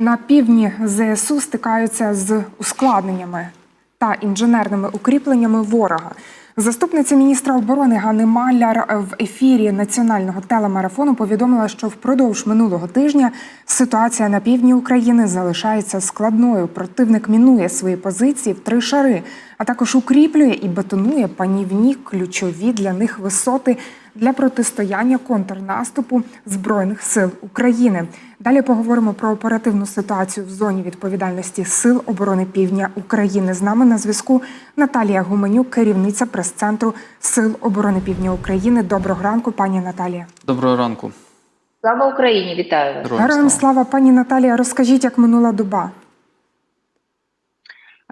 На півдні ЗСУ стикаються з ускладненнями та інженерними укріпленнями ворога. Заступниця міністра оборони Ганни Маляр в ефірі національного телемарафону повідомила, що впродовж минулого тижня ситуація на півдні України залишається складною. Противник мінує свої позиції в три шари, а також укріплює і бетонує панівні ключові для них висоти для протистояння контрнаступу збройних сил України. Далі поговоримо про оперативну ситуацію в зоні відповідальності Сил оборони Півдня України. З нами на зв'язку Наталія Гуменюк, керівниця прес-центру Сил оборони Півдня України. Доброго ранку, пані Наталія. Доброго ранку. Слава Україні! Вітаю вас! Героям Героям слава. слава, пані Наталія. Розкажіть, як минула доба.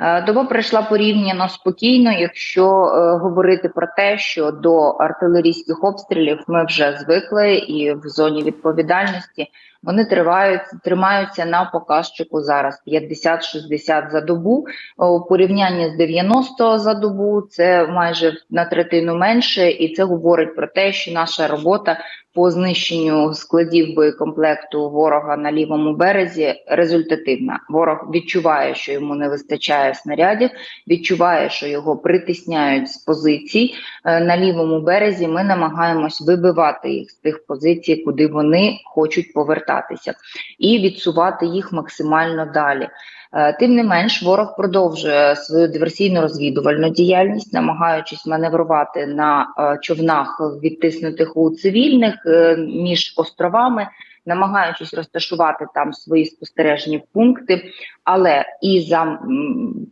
Е, Доба пройшла порівняно спокійно, якщо е, говорити про те, що до артилерійських обстрілів ми вже звикли, і в зоні відповідальності вони тривають, тримаються на показчику зараз 50-60 за добу. У порівнянні з 90 за добу це майже на третину менше, і це говорить про те, що наша робота по знищенню складів боєкомплекту ворога на лівому березі результативна. Ворог відчуває, що йому не вистачає снарядів, відчуває, що його притисняють з позицій Е, на лівому березі. Ми намагаємось вибивати їх з тих позицій, куди вони хочуть повертатися, і відсувати їх максимально далі. Е, Тим не менш, ворог продовжує свою диверсійну розвідувальну діяльність, намагаючись маневрувати на е, човнах, відтиснутих у цивільних е, між островами, намагаючись розташувати там свої спостережні пункти. Але і за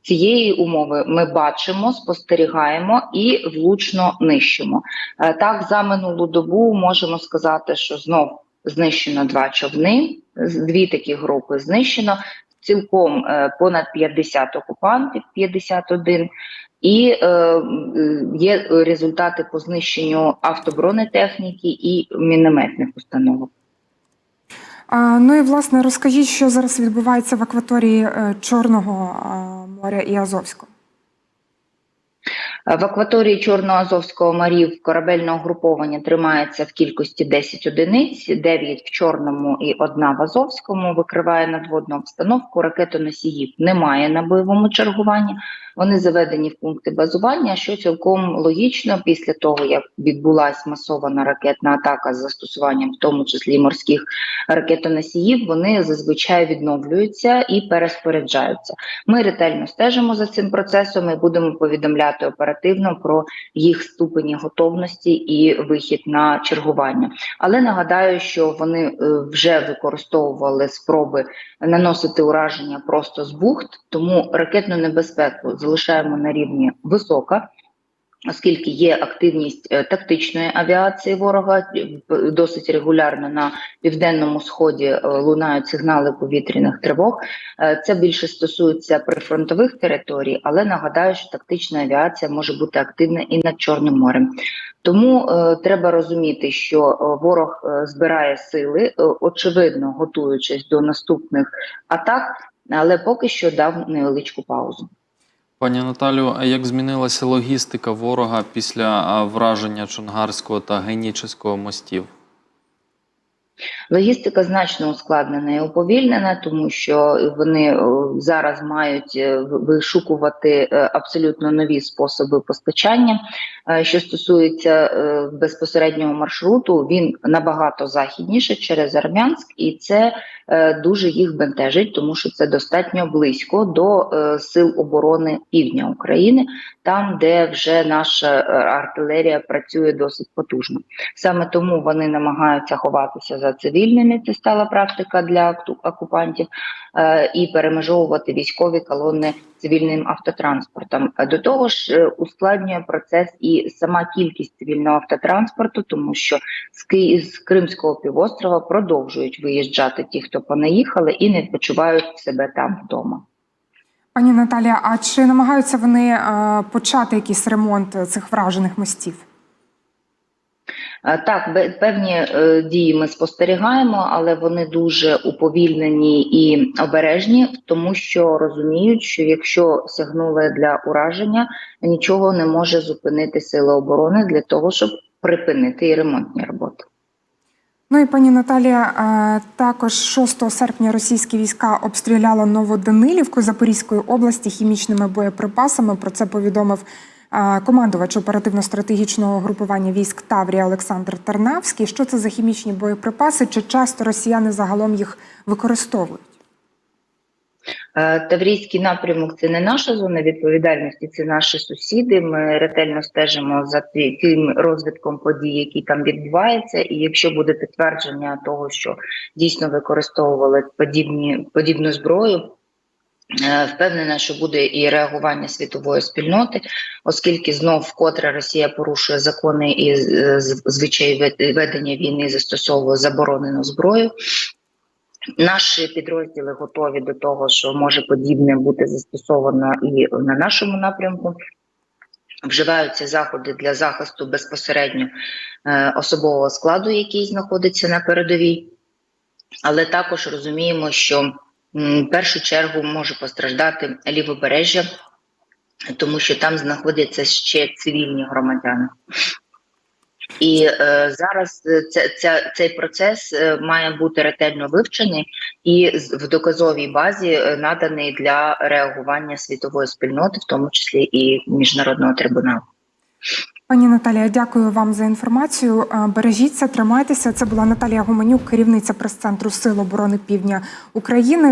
цієї умови ми бачимо, спостерігаємо і влучно нищимо. Так, за минулу добу можемо сказати, що знов знищено два човни, дві такі групи знищено цілком е, понад 50 окупантів, 51, і е, є результати по знищенню автобронетехніки і мінометних установок. Ну і власне розкажіть, що зараз відбувається в акваторії е, Чорного моря і Азовського. В акваторії Чорно-Азовського морів корабельне угруповання тримається в кількості 10 одиниць, 9 в Чорному і одна в Азовському. Викриває надводну обстановку. Ракетоносіїв немає на бойовому чергуванні. Вони заведені в пункти базування, що цілком логічно після того, як відбулася масована ракетна атака з застосуванням, в тому числі морських ракетоносіїв, вони зазвичай відновлюються і переспоряджаються. Ми ретельно стежимо за цим процесом і будемо повідомляти оперативно про їх ступені готовності і вихід на чергування. Але нагадаю, що вони е, вже використовували спроби наносити ураження просто з бухт, тому ракетну небезпеку залишаємо на рівні висока. Оскільки є активність е, тактичної авіації ворога, е, досить регулярно на південному сході е, лунають сигнали повітряних тривог. Це більше стосується прифронтових територій, але нагадаю, що тактична авіація може бути активна і над Чорним морем. Тому е, треба розуміти, що ворог збирає сили, очевидно готуючись до наступних атак, але поки що дав невеличку паузу. Пані Наталю, а як змінилася логістика ворога після враження Чонгарського та Генічеського мостів? Логістика значно ускладнена і уповільнена, тому що вони е, зараз мають е, вишукувати е, абсолютно нові способи постачання. Що стосується безпосереднього маршруту, він набагато західніше через Армянськ, і це дуже їх бентежить, тому що це достатньо близько до сил оборони півдня України, там де вже наша артилерія працює досить потужно. Саме тому вони намагаються ховатися за цивільними. Це стала практика для окупантів, е, і перемежовувати військові колони цивільним автотранспортом. Е, До того ж, е, ускладнює процес і сама кількість цивільного автотранспорту, тому що з, Кримського півострова продовжують виїжджати ті, хто понаїхали, і не почувають себе там вдома. Пані Наталія, а чи намагаються вони почати якийсь ремонт цих вражених мостів? Е, Так, певні е, дії ми спостерігаємо, але вони дуже уповільнені і обережні, тому що розуміють, що якщо сягнули для ураження, нічого не може зупинити сили оборони для того, щоб припинити і ремонтні роботи. Ну і пані Наталія, е, також 6 серпня російські війська обстріляли Новоданилівку Запорізької області хімічними боєприпасами. Про це повідомив командувач оперативно-стратегічного групування військ Таврія Олександр Тарнавський. Що це за хімічні боєприпаси? Чи часто росіяни загалом їх використовують? Е, Таврійський напрямок це не наша зона відповідальності, це наші сусіди. Ми ретельно стежимо за тим розвитком подій, які там відбуваються. І якщо буде підтвердження того, що дійсно використовували подібні подібну зброю. Е, Впевнена, що буде і реагування світової спільноти, оскільки знов вкотре Росія порушує закони і е, звичаї ведення війни застосовує заборонену зброю. Наші підрозділи готові до того, що може подібне бути застосовано і на нашому напрямку. Вживаються заходи для захисту безпосередньо е, особового складу, який знаходиться на передовій, але також розуміємо, що першу чергу може постраждати лівобережжя, тому що там знаходяться ще цивільні громадяни. І е, зараз це, це, цей процес е, має бути ретельно вивчений і в доказовій базі е, наданий для реагування світової спільноти, в тому числі і міжнародного трибуналу. Пані Наталія, дякую вам за інформацію. Е, Бережіться, тримайтеся. Це була Наталія Гуменюк, керівниця прес-центру Сил оборони Півдня України.